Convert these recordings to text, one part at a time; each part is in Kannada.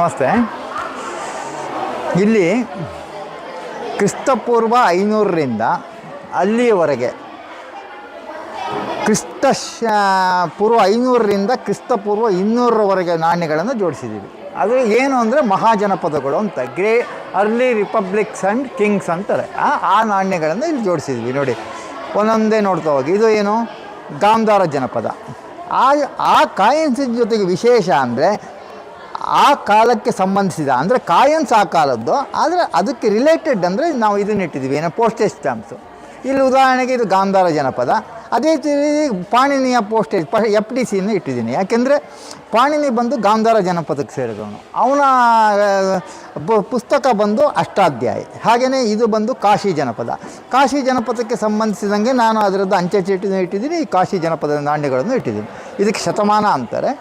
ನಮಸ್ತೆ. ಇಲ್ಲಿ ಕ್ರಿಸ್ತಪೂರ್ವ ಐನೂರರಿಂದ ಅಲ್ಲಿಯವರೆಗೆ ಕ್ರಿಸ್ತ ಪೂರ್ವ ಐನೂರರಿಂದ ಕ್ರಿಸ್ತಪೂರ್ವ ಇನ್ನೂರರವರೆಗೆ ನಾಣ್ಯಗಳನ್ನು ಜೋಡಿಸಿದ್ದೀವಿ. ಅದು ಏನು ಅಂದರೆ ಮಹಾಜನಪದಗಳು ಅಂತ, grey, early republics and kings ಅಂತಾರೆ. ಆ ನಾಣ್ಯಗಳನ್ನು ಇಲ್ಲಿ ಜೋಡಿಸಿದ್ವಿ ನೋಡಿ, ಒಂದೊಂದೇ ನೋಡ್ತಾ ಹೋಗಿ. ಇದು ಏನು? ಗಾಂಧಾರ ಜನಪದ. ಆ ಆ ಕಾಯಿನ್ಸಿನ ಜೊತೆಗೆ ವಿಶೇಷ ಅಂದರೆ ಆ ಕಾಲಕ್ಕೆ ಸಂಬಂಧಿಸಿದ, ಅಂದರೆ ಕಾಯನ್ಸ್ ಆ ಕಾಲದ್ದು, ಆದರೆ ಅದಕ್ಕೆ ರಿಲೇಟೆಡ್ ಅಂದರೆ ನಾವು ಇದನ್ನ ಇಟ್ಟಿದ್ದೀವಿ, ಏನೋ ಪೋಸ್ಟೇಜ್ ಸ್ಟ್ಯಾಂಪ್ಸು ಇಲ್ಲಿ ಉದಾಹರಣೆಗೆ ಇದು ಗಾಂಧಾರ ಜನಪದ. ಅದೇ ರೀತಿ ಪಾಣಿನಿಯ ಪೋಸ್ಟೇಜ್ ಪ ಎಫ್ ಡಿ ಸಿಯನ್ನು ಇಟ್ಟಿದ್ದೀನಿ. ಯಾಕೆಂದರೆ ಪಾಣಿನಿ ಬಂದು ಗಾಂಧಾರ ಜನಪದಕ್ಕೆ ಸೇರಿದವನು. ಅವನ ಪುಸ್ತಕ ಬಂದು ಅಷ್ಟಾಧ್ಯಾಯ. ಹಾಗೆಯೇ ಇದು ಬಂದು ಕಾಶಿ ಜನಪದ. ಕಾಶಿ ಜನಪದಕ್ಕೆ ಸಂಬಂಧಿಸಿದಂಗೆ ನಾನು ಅದರದ್ದು ಅಂಚೆ ಚೀಟಿನ ಇಟ್ಟಿದ್ದೀನಿ ಕಾಶಿ ಜನಪದ ನಾಣ್ಯಗಳನ್ನು ಇಟ್ಟಿದ್ದೀನಿ. ಇದಕ್ಕೆ ಶತಮಾನ ಅಂತಾರೆ.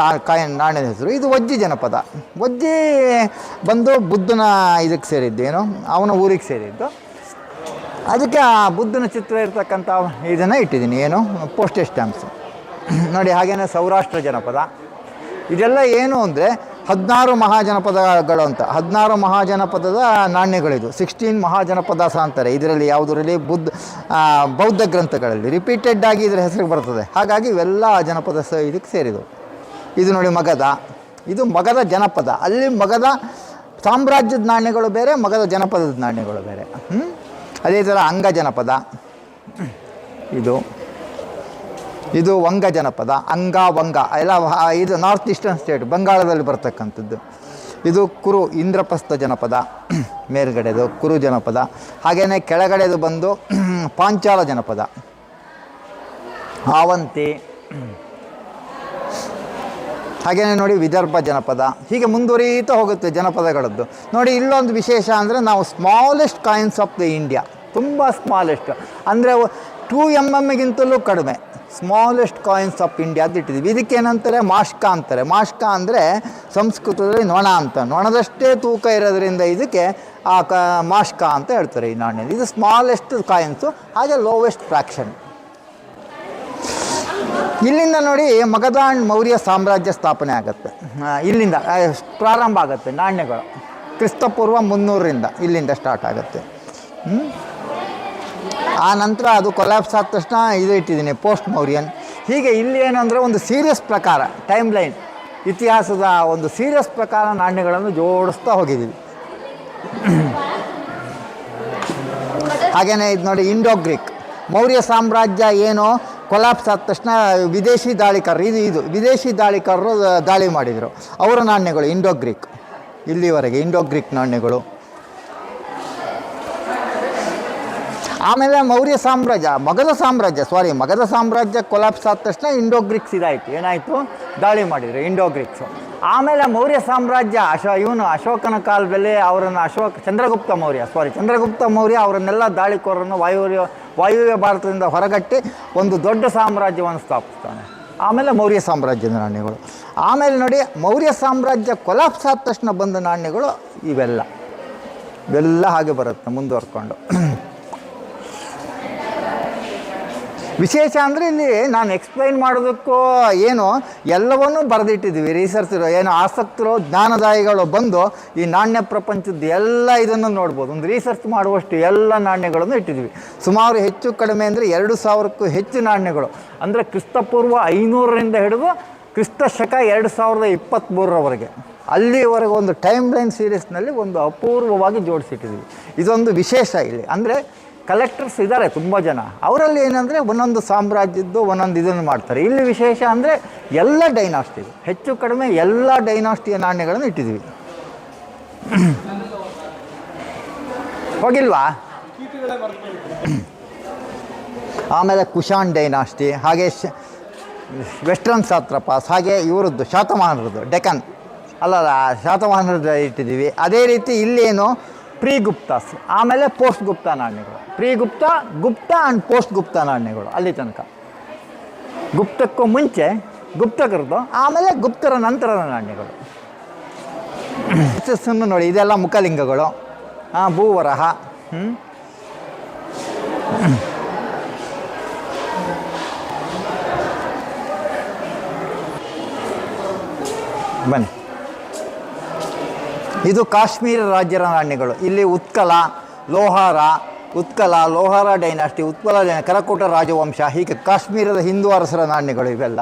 ಆ ಕಾಯ ನಾಣ್ಯದ ಹೆಸರು. ಇದು ವಜ್ಜಿ ಜನಪದ. ವಜ್ಜಿ ಬಂದು ಬುದ್ಧನ ಇದಕ್ಕೆ ಸೇರಿದ್ದು ಏನು? ಅವನ ಊರಿಗೆ ಸೇರಿದ್ದು. ಅದಕ್ಕೆ ಆ ಬುದ್ಧನ ಚಿತ್ರ ಇರ್ತಕ್ಕಂಥ ಇದನ್ನು ಇಟ್ಟಿದ್ದೀನಿ. ಏನು? Postage stamps. ನೋಡಿ, ಹಾಗೇನೆ ಸೌರಾಷ್ಟ್ರ ಜನಪದ. ಇದೆಲ್ಲ ಏನು ಅಂದರೆ ಹದಿನಾರು ಮಹಾಜನಪದಗಳು ಅಂತ ಹದಿನಾರು ಮಹಾಜನಪದದ ನಾಣ್ಯಗಳಿದು ಸಿಕ್ಸ್ಟೀನ್ ಮಹಾಜನಪದಾಸ ಅಂತಾರೆ ಇದರಲ್ಲಿ ಯಾವುದರಲ್ಲಿ? ಬುದ್ಧ ಬೌದ್ಧ ಗ್ರಂಥಗಳಲ್ಲಿ. ರಿಪೀಟೆಡ್ ಆಗಿ ಇದರ ಹೆಸರು ಬರ್ತದೆ. ಹಾಗಾಗಿ ಇವೆಲ್ಲ ಜನಪದ ಸ, ಇದಕ್ಕೆ ಸೇರಿದವು. ಇದು ನೋಡಿ ಮಗಧ ಇದು ಮಗದ ಜನಪದ. ಅಲ್ಲಿ ಮಗದ ಸಾಮ್ರಾಜ್ಯದ ನಾಣ್ಯಗಳು ಬೇರೆ, ಮಗದ ಜನಪದದ ನಾಣ್ಯಗಳು ಬೇರೆ? ಅದೇ ಥರ ಅಂಗ ಜನಪದ ಇದು. ಇದು ವಂಗ ಜನಪದ, ಅಂಗ ವಂಗ, ಎಲ್ಲ ಇದು ನಾರ್ತ್ ಈಸ್ಟರ್ನ್ ಸ್ಟೇಟ್ ಬಂಗಾಳದಲ್ಲಿ ಬರ್ತಕ್ಕಂಥದ್ದು. ಇದು ಕುರು ಇಂದ್ರಪ್ರಸ್ಥ ಜನಪದ ಮೇಲ್ಗಡೆದು ಕುರು ಜನಪದ. ಹಾಗೆಯೇ ಕೆಳಗಡೆದು ಬಂದು ಪಾಂಚಾಲ ಜನಪದ. ಆವಂತಿ. ಹಾಗೆಯೇ ನೋಡಿ ವಿದರ್ಭ ಜನಪದ. ಹೀಗೆ ಮುಂದುವರಿಯುತ್ತಾ ಹೋಗುತ್ತೆ ಜನಪದಗಳದ್ದು. ನೋಡಿ ಇಲ್ಲೊಂದು ವಿಶೇಷ ಅಂದರೆ ನಾವು smallest coins of the India ತುಂಬ ಸ್ಮಾಲೆಸ್ಟ್ ಅಂದರೆ ಟೂ ಎಂ ಎಮ್ಗಿಂತಲೂ ಕಡಿಮೆ. ಸ್ಮಾಲೆಸ್ಟ್ ಕಾಯಿನ್ಸ್ ಆಫ್ ಇಂಡಿಯಾ ಅಂತ ಇಟ್ಟಿದ್ದೀವಿ. ಇದಕ್ಕೆ ಏನಂತಾರೆ? ಮಾಷ್ಕ ಅಂತಾರೆ. ಮಾಷ್ಕ ಅಂದರೆ ಸಂಸ್ಕೃತದಲ್ಲಿ ನೊಣ ಅಂತ. ನೊಣದಷ್ಟೇ ತೂಕ ಇರೋದ್ರಿಂದ ಇದಕ್ಕೆ ಆ ಕ, ಮಾಷ್ಕ ಅಂತ ಹೇಳ್ತಾರೆ ಈ ನಾಣ್ಯ ಇದು ಸ್ಮಾಲೆಸ್ಟ್ ಕಾಯಿನ್ಸು, ಹಾಗೆ ಲೋವೆಸ್ಟ್ ಫ್ರ್ಯಾಕ್ಷನ್ ಇಲ್ಲಿಂದ ನೋಡಿ ಮಗಧ ಮೌರ್ಯ ಸಾಮ್ರಾಜ್ಯ ಸ್ಥಾಪನೆ ಆಗುತ್ತೆ. ಇಲ್ಲಿಂದ ಪ್ರಾರಂಭ ಆಗುತ್ತೆ ನಾಣ್ಯಗಳು. ಕ್ರಿಸ್ತಪೂರ್ವ ಮುನ್ನೂರರಿಂದ ಇಲ್ಲಿಂದ ಸ್ಟಾರ್ಟ್ ಆಗುತ್ತೆ? ಆ ನಂತರ ಅದು ಕೊಲ್ಯಾಪ್ಸ್ ಆದ ತಕ್ಷಣ ಇದು ಇಟ್ಟಿದ್ದೀನಿ ಪೋಸ್ಟ್ ಮೌರ್ಯನ್ ಹೀಗೆ ಇಲ್ಲಿ ಏನಂದರೆ ಒಂದು ಸೀರಿಯಸ್ ಪ್ರಕಾರ ಟೈಮ್ ಲೈನ್ ಇತಿಹಾಸದ ಒಂದು ಸೀರಿಯಸ್ ಪ್ರಕಾರ ನಾಣ್ಯಗಳನ್ನು ಜೋಡಿಸ್ತಾ ಹೋಗಿದ್ದೀವಿ. ಹಾಗೆಯೇ ಇದು ನೋಡಿ ಇಂಡೋ ಗ್ರೀಕ್ ಮೌರ್ಯ ಸಾಮ್ರಾಜ್ಯ ಏನು ಕೊಲಾಪ್ಸ್ ಆದ ತಕ್ಷಣ ವಿದೇಶಿ ದಾಳಿಕಾರರು ಇದು ಇದು ವಿದೇಶಿ ದಾಳಿಕಾರರು ದಾಳಿ ಮಾಡಿದರು. ಅವರ ನಾಣ್ಯಗಳು ಇಂಡೋ ಗ್ರೀಕ್ ಇಲ್ಲಿವರೆಗೆ ಇಂಡೋ ಗ್ರೀಕ್ ನಾಣ್ಯಗಳು. ಆಮೇಲೆ ಮೌರ್ಯ ಸಾಮ್ರಾಜ್ಯ ಮಗಧ ಸಾಮ್ರಾಜ್ಯ ಸಾರಿ ಮಗಧ ಸಾಮ್ರಾಜ್ಯ ಕೊಲಾಪ್ಸ್ ಆದ ತಕ್ಷಣ ಇಂಡೋ ಗ್ರೀಕ್ಸ್ ಇದಾಯಿತು. ಏನಾಯಿತು? ದಾಳಿ ಮಾಡಿದರು ಇಂಡೋ ಗ್ರೀಕ್ಸು ಆಮೇಲೆ ಮೌರ್ಯ ಸಾಮ್ರಾಜ್ಯ, ಅಶ, ಇವನು ಅಶೋಕನ ಕಾಲದಲ್ಲಿ ಅವರನ್ನು ಅಶೋಕ, ಚಂದ್ರಗುಪ್ತ ಮೌರ್ಯ ಸಾರಿ ಚಂದ್ರಗುಪ್ತ ಮೌರ್ಯ ಅವರನ್ನೆಲ್ಲ ದಾಳಿಕೋರನ್ನು ವಾಯುವ್ಯ ವಾಯುವ್ಯ ಭಾರತದಿಂದ ಹೊರಗಟ್ಟಿ ಒಂದು ದೊಡ್ಡ ಸಾಮ್ರಾಜ್ಯವನ್ನು ಸ್ಥಾಪಿಸ್ತಾನೆ. ಆಮೇಲೆ ಮೌರ್ಯ ಸಾಮ್ರಾಜ್ಯದ ನಾಣ್ಯಗಳು. ಆಮೇಲೆ ನೋಡಿ, ಮೌರ್ಯ ಸಾಮ್ರಾಜ್ಯ ಕೊಲಾಪ್ಸ್ ಆದ ತಕ್ಷಣ ಬಂದ ನಾಣ್ಯಗಳು ಇವೆಲ್ಲ. ಇವೆಲ್ಲ ಹಾಗೆ ಬರುತ್ತೆ, ಮುಂದುವರ್ಕೊಂಡು. ವಿಶೇಷ ಅಂದರೆ ಇಲ್ಲಿ ನಾನು ಎಕ್ಸ್ಪ್ಲೈನ್ ಮಾಡೋದಕ್ಕೂ ಏನು, ಎಲ್ಲವನ್ನೂ ಬರೆದಿಟ್ಟಿದ್ದೀವಿ. ರಿಸರ್ಚ್ ಏನು ಆಸಕ್ತರು, ಜ್ಞಾನದಾಯಿಗಳು ಬಂದು ಈ ನಾಣ್ಯ ಪ್ರಪಂಚದ ಎಲ್ಲ ಇದನ್ನು ನೋಡ್ಬೋದು. ಒಂದು ರಿಸರ್ಚ್ ಮಾಡುವಷ್ಟು ಎಲ್ಲ ನಾಣ್ಯಗಳನ್ನು ಇಟ್ಟಿದ್ದೀವಿ. ಸುಮಾರು ಹೆಚ್ಚು ಕಡಿಮೆ ಅಂದರೆ ಎರಡು ಸಾವಿರಕ್ಕೂ ಹೆಚ್ಚು ನಾಣ್ಯಗಳು. ಅಂದರೆ ಕ್ರಿಸ್ತಪೂರ್ವ ಐನೂರರಿಂದ ಹಿಡಿದು ಕ್ರಿಸ್ತ ಶಕ ಎರಡು ಸಾವಿರದ ಇಪ್ಪತ್ತ್ಮೂರರವರೆಗೆ ಅಲ್ಲಿವರೆಗೆ ಒಂದು ಟೈಮ್ ಲೈನ್ ಸೀರೀಸ್ನಲ್ಲಿ ಒಂದು ಅಪೂರ್ವವಾಗಿ ಜೋಡಿಸಿಟ್ಟಿದ್ದೀವಿ. ಇದೊಂದು ವಿಶೇಷ ಇಲ್ಲಿ. ಅಂದರೆ ಕಲೆಕ್ಟರ್ಸ್ ಇದ್ದಾರೆ ತುಂಬ ಜನ. ಅವರಲ್ಲಿ ಏನಂದರೆ ಒಂದೊಂದು ಸಾಮ್ರಾಜ್ಯದ್ದು ಒಂದೊಂದು ಇದನ್ನು ಮಾಡ್ತಾರೆ. ಇಲ್ಲಿ ವಿಶೇಷ ಅಂದರೆ ಎಲ್ಲ ಡೈನಾಸ್ಟಿ ಹೆಚ್ಚು ಕಡಿಮೆ ಎಲ್ಲ ಡೈನಾಸ್ಟಿಯ ನಾಣ್ಯಗಳನ್ನು ಇಟ್ಟಿದ್ದೀವಿ. ಹೋಗಿಲ್ವಾ? ಆಮೇಲೆ ಕುಶಾನ್ ಡೈನಾಸ್ಟಿ ಹಾಗೆ ವೆಸ್ಟರ್ನ್ ಸಾತ್ರಪಾಸ್, ಹಾಗೆ ಇವರದ್ದು ಶಾತವಾಹನರದ್ದು ಡೆಕನ್. ಅಲ್ಲಲ್ಲ ಶಾತವಾಹನರದ್ದು ಇಟ್ಟಿದ್ದೀವಿ. ಅದೇ ರೀತಿ ಇಲ್ಲೇನು ಪ್ರೀ ಗುಪ್ತಾಸ್ ಆಮೇಲೆ ಪೋಸ್ಟ್ ಗುಪ್ತ ನಾಣ್ಯಗಳು. Pre Gupta Gupta and post Gupta ನಾಣ್ಯಗಳು ಅಲ್ಲಿ ತನಕ. ಗುಪ್ತಕ್ಕೂ ಮುಂಚೆ ಗುಪ್ತಕರದು, ಆಮೇಲೆ ಗುಪ್ತರ ನಂತರದ ನಾಣ್ಯಗಳು. ಯಶಸ್ಸನ್ನು ನೋಡಿ, ಇದೆಲ್ಲ ಮುಖಲಿಂಗಗಳು. ಹಾಂ ಭೂವರಹ ಹ್ಞೂ ಬನ್ನಿ. ಇದು ಕಾಶ್ಮೀರ ರಾಜ್ಯದ ನಾಣ್ಯಗಳು ಇಲ್ಲಿ ಉತ್ಕಲ, ಲೋಹಾರ ಉತ್ಕಲ, ಲೋಹಾರ ಡೈನಾಸ್ಟಿ, ಉತ್ಕಲ ಡೈನ ಕರಕೂಟ ರಾಜವಂಶ, ಹೀಗೆ ಕಾಶ್ಮೀರದ ಹಿಂದೂ ಅರಸರ ನಾಣ್ಯಗಳು ಇವೆಲ್ಲ.